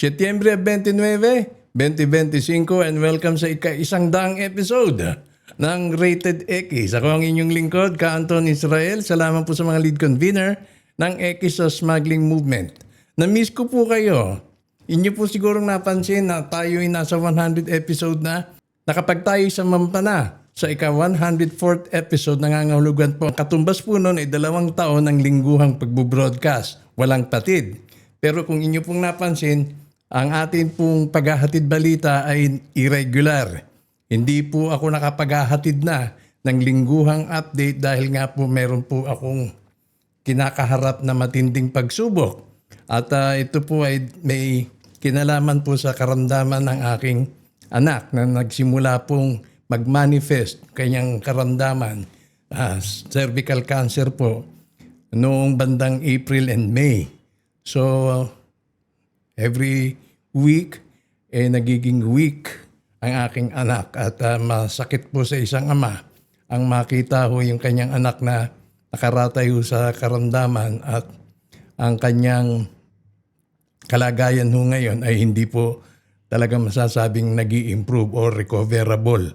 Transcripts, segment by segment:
Setyembre 29, 2025 and welcome sa ika-isang daang episode ng Rated X. Ako ang inyong lingkod, Ka Anton Israel. Salamat po sa mga lead convener ng X sa smuggling movement. Na-miss ko po kayo. Inyo po sigurong napansin na tayo ay nasa 100 episode na. Nakapag tayo sa Mampana sa ika-104th episode nangangahulugan po. Katumbas po noon ay dalawang taon ng lingguhang pagbubroadcast. Walang patid. Pero kung inyo pong napansin, ang atin pong paghahatid balita ay irregular. Hindi po ako nakapaghahatid na ng lingguhang update dahil nga po meron po akong kinakaharap na matinding pagsubok. At ah, ito po ay may kinalaman po sa karamdaman ng aking anak na nagsimula pong mag-manifest kanyang karamdaman, ah, cervical cancer po, noong bandang April and May. So, every week, eh, nagiging weak ang aking anak at ah, masakit po sa isang ama ang makita ho yung kanyang anak na nakaratay ho sa karamdaman at ang kanyang kalagayan ho ngayon ay hindi po talaga masasabing nag improve or recoverable.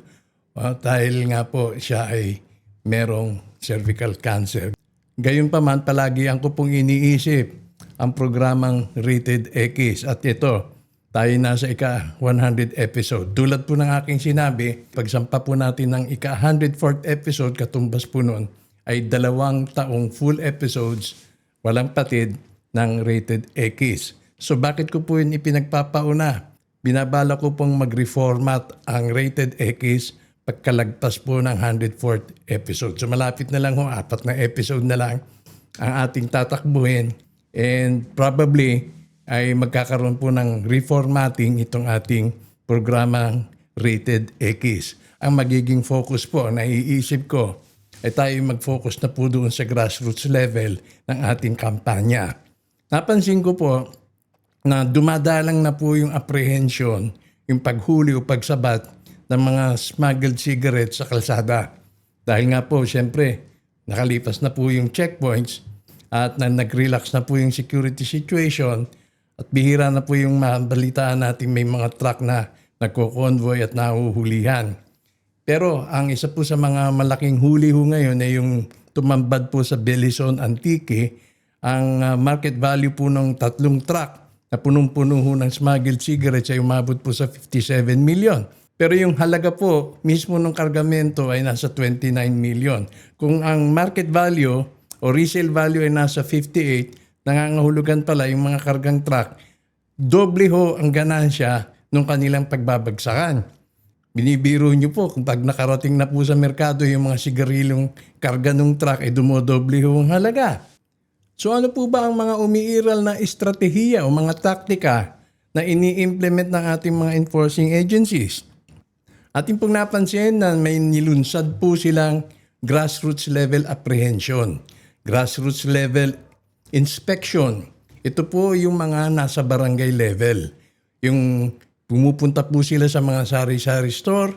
Ah, dahil nga po siya ay merong cervical cancer. Gayunpaman, palagi ang ko pong iniisip ang programang Rated X at ito, tayo nasa ika 100 episode. Tulad po ng aking sinabi, pagsampa po natin ng ika 104th episode, katumbas po noon, ay dalawang taong full episodes, walang patid, ng Rated X. So bakit ko po yun ipinagpapauna? Binabala ko pong mag-reformat ang Rated X pagkalagpas po ng 104th episode. So malapit na lang ho, apat na episode na lang ang ating tatakbuhin and probably ay magkakaroon po ng reformatting itong ating programang Rated X. Ang magiging focus po, naiisip ko, ay tayo mag-focus na po doon sa grassroots level ng ating kampanya. Napansin ko po na dumadalang na po yung apprehension, yung paghuli o pagsabat ng mga smuggled cigarettes sa kalsada. Dahil nga po, syempre, nakalipas na po yung checkpoints at na nag-relax na po yung security situation at bihira na po yung mabalitaan natin may mga truck na nagko-convoy at nahuhulihan. Pero ang isa po sa mga malaking huli ho ngayon ay yung tumambad po sa Belison Antique, ang uh, market value po ng tatlong truck na punong-puno ho ng smuggled cigarettes ay umabot po sa 57 million. Pero yung halaga po mismo ng kargamento ay nasa 29 million. Kung ang market value o resale value ay nasa 58, nangangahulugan pala yung mga kargang truck, doble ho ang ganansya nung kanilang pagbabagsakan. Binibiro nyo po kung pag nakarating na po sa merkado yung mga sigarilong karga ng truck ay dumodoble ho ang halaga. So ano po ba ang mga umiiral na estratehiya o mga taktika na ini-implement ng ating mga enforcing agencies? Ating pong napansin na may nilunsad po silang grassroots level apprehension, grassroots level inspection. Ito po yung mga nasa barangay level. Yung pumupunta po sila sa mga sari-sari store,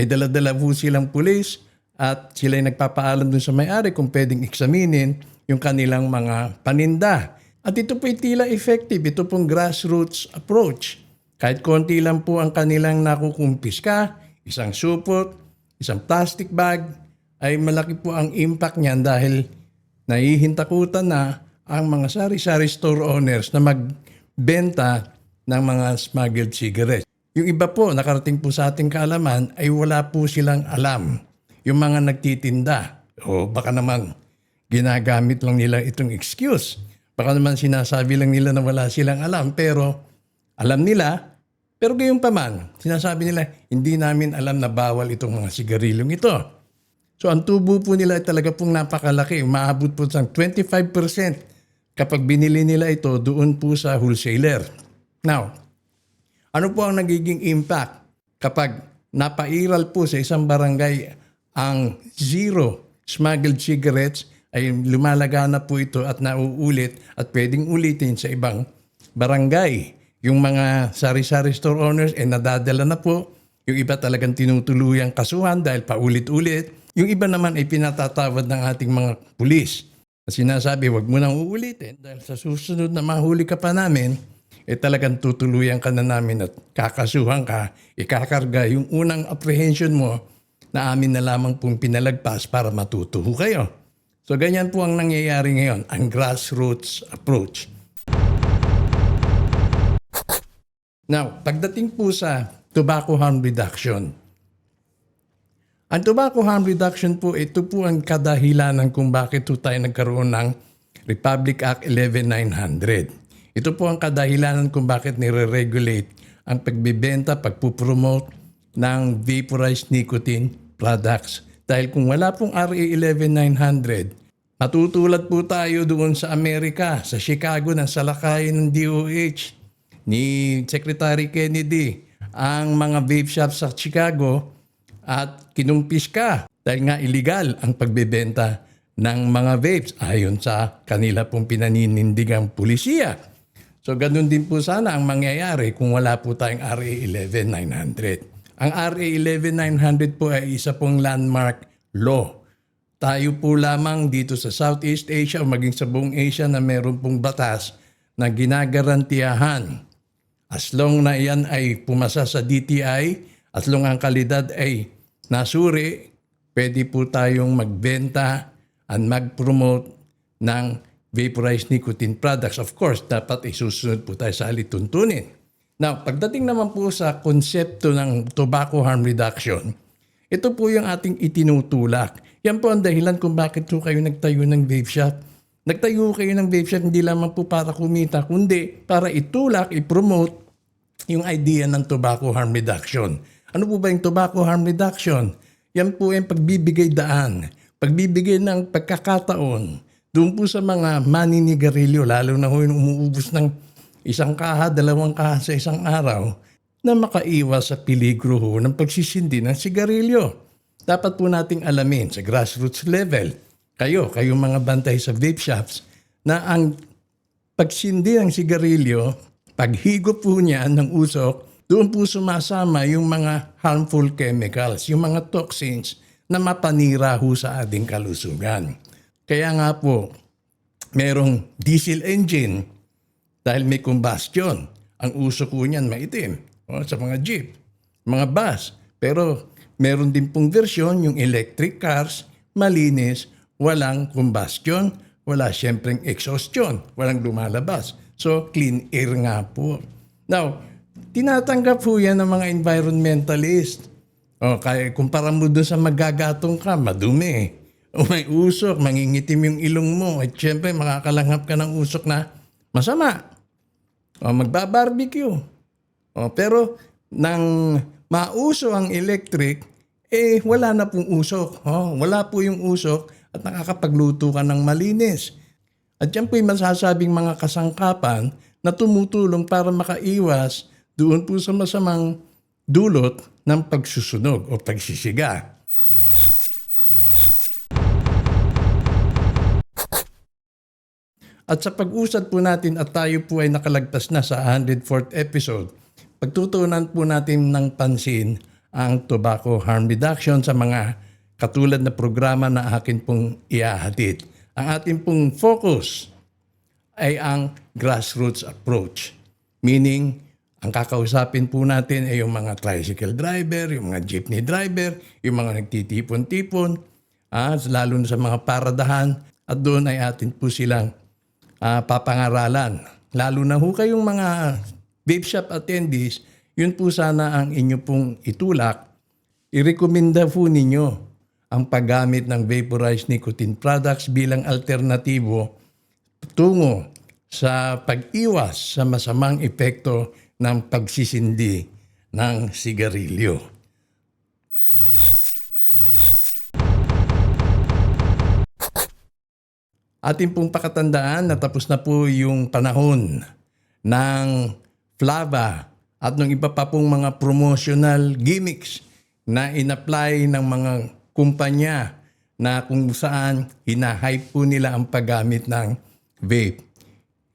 may dala-dala po silang pulis at sila nagpapaalam dun sa may-ari kung pwedeng eksaminin yung kanilang mga paninda. At ito po'y tila effective. Ito pong grassroots approach. Kahit konti lang po ang kanilang nakukumpiska, isang supot, isang plastic bag, ay malaki po ang impact niyan dahil nahihintakutan na ang mga sari-sari store owners na magbenta ng mga smuggled cigarettes. Yung iba po, nakarating po sa ating kaalaman, ay wala po silang alam. Yung mga nagtitinda, o baka naman ginagamit lang nila itong excuse. Baka naman sinasabi lang nila na wala silang alam, pero alam nila, pero gayon pa man, sinasabi nila, hindi namin alam na bawal itong mga sigarilong ito. So ang tubo po nila ay talaga pong napakalaki. Umaabot po sa 25% kapag binili nila ito doon po sa wholesaler. Now, ano po ang nagiging impact kapag napairal po sa isang barangay ang zero smuggled cigarettes ay lumalaga na po ito at nauulit at pwedeng ulitin sa ibang barangay. Yung mga sari-sari store owners ay nadadala na po. Yung iba talagang tinutuluyang kasuhan dahil paulit-ulit. Yung iba naman ay pinatatawad ng ating mga pulis. Sinasabi, wag mo nang uulitin dahil sa susunod na mahuli ka pa namin, eh talagang tutuluyan ka na namin at kakasuhan ka, ikakarga yung unang apprehension mo na amin na lamang pong pinalagpas para matuto ho kayo. So ganyan po ang nangyayari ngayon, ang grassroots approach. Now, pagdating po sa tobacco harm reduction, ang tobacco harm reduction po, ito po ang kadahilanan kung bakit po tayo nagkaroon ng Republic Act 11900. Ito po ang kadahilanan kung bakit nire-regulate ang pagbibenta, pagpupromote ng vaporized nicotine products. Dahil kung wala pong RA 11900, matutulad po tayo doon sa Amerika, sa Chicago, ng salakayin ng DOH ni Secretary Kennedy ang mga vape shops sa Chicago at kinumpis ka dahil nga illegal ang pagbebenta ng mga vapes ayon sa kanila pong pinaninindigang pulisiya. So ganun din po sana ang mangyayari kung wala po tayong RA 11900. Ang RA 11900 po ay isa pong landmark law. Tayo po lamang dito sa Southeast Asia o maging sa buong Asia na meron pong batas na ginagarantiyahan As long na yan ay pumasa sa DTI, as long ang kalidad ay nasuri, pwede po tayong magbenta and mag-promote ng vaporized nicotine products. Of course, dapat isusunod po tayo sa alituntunin. Now, pagdating naman po sa konsepto ng tobacco harm reduction, ito po yung ating itinutulak. Yan po ang dahilan kung bakit po kayo nagtayo ng vape shop. Nagtayo kayo ng vape shop hindi lamang po para kumita, kundi para itulak, i-promote yung idea ng tobacco harm reduction. Ano po ba yung tobacco harm reduction? Yan po yung pagbibigay daan, pagbibigay ng pagkakataon doon po sa mga maninigarilyo, lalo na ho yung umuubos ng isang kaha, dalawang kaha sa isang araw, na makaiwas sa peligro ho ng pagsisindi ng sigarilyo. Dapat po nating alamin sa grassroots level, kayo, kayong mga bantay sa vape shops, na ang pagsindi ng sigarilyo, paghigop po niya ng usok, doon po sumasama yung mga harmful chemicals, yung mga toxins na mapanira ho sa ating kalusugan. Kaya nga po, merong diesel engine dahil may combustion. Ang usok po niyan maitim o, sa mga jeep, mga bus. Pero meron din pong versyon, yung electric cars, malinis, walang combustion, wala siyempreng exhaustion, walang lumalabas. So, clean air nga po. Now, tinatanggap po yan ng mga environmentalist. O, kaya kumpara mo doon sa magagatong ka, madumi. O may usok, mangingitim yung ilong mo. At syempre, makakalanghap ka ng usok na masama. O, magbabarbecue. O, pero, nang mauso ang electric, eh, wala na pong usok. O, wala po yung usok at nakakapagluto ka ng malinis. At yan po'y masasabing mga kasangkapan na tumutulong para makaiwas doon po sa masamang dulot ng pagsusunog o pagsisiga. At sa pag-usad po natin at tayo po ay nakalagtas na sa 104th episode, pagtutunan po natin ng pansin ang tobacco harm reduction sa mga katulad na programa na akin pong iahatid. Ang ating pong focus ay ang grassroots approach. Meaning, ang kakausapin po natin ay yung mga tricycle driver, yung mga jeepney driver, yung mga nagtitipon-tipon, ah, lalo na sa mga paradahan, at doon ay atin po silang ah, papangaralan. Lalo na ho kayong mga vape shop attendees, yun po sana ang inyo pong itulak. Irekomenda po ninyo ang paggamit ng vaporized nicotine products bilang alternatibo tungo sa pag-iwas sa masamang epekto ng pagsisindi ng sigarilyo. Ating pong pakatandaan na tapos na po yung panahon ng Flava at ng iba pa pong mga promotional gimmicks na in-apply ng mga kumpanya na kung saan hinahype po nila ang paggamit ng vape.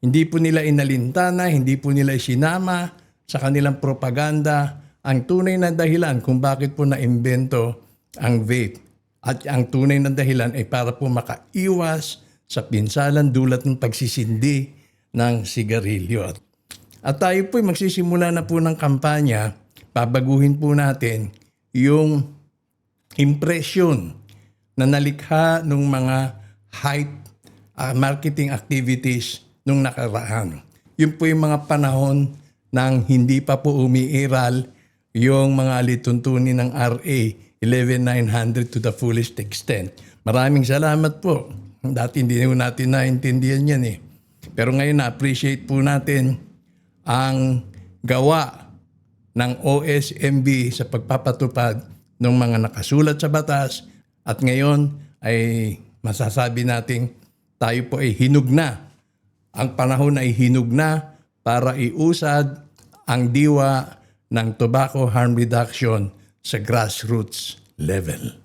Hindi po nila inalintana, hindi po nila isinama sa kanilang propaganda ang tunay na dahilan kung bakit po naimbento ang vape. At ang tunay na dahilan ay para po makaiwas sa pinsalan dulot ng pagsisindi ng sigarilyo. At tayo po magsisimula na po ng kampanya, babaguhin po natin yung impression na nalikha ng mga hype ah, marketing activities nung nakaraan. Yun po yung mga panahon nang hindi pa po umiiral yung mga alituntunin ng RA 11900 to the fullest extent. Maraming salamat po. Dati hindi po natin naintindihan yan eh. Pero ngayon na-appreciate po natin ang gawa ng OSMB sa pagpapatupad ng mga nakasulat sa batas at ngayon ay masasabi nating tayo po ay hinug na. Ang panahon ay hinug na para iusad ang diwa ng tobacco harm reduction sa grassroots level.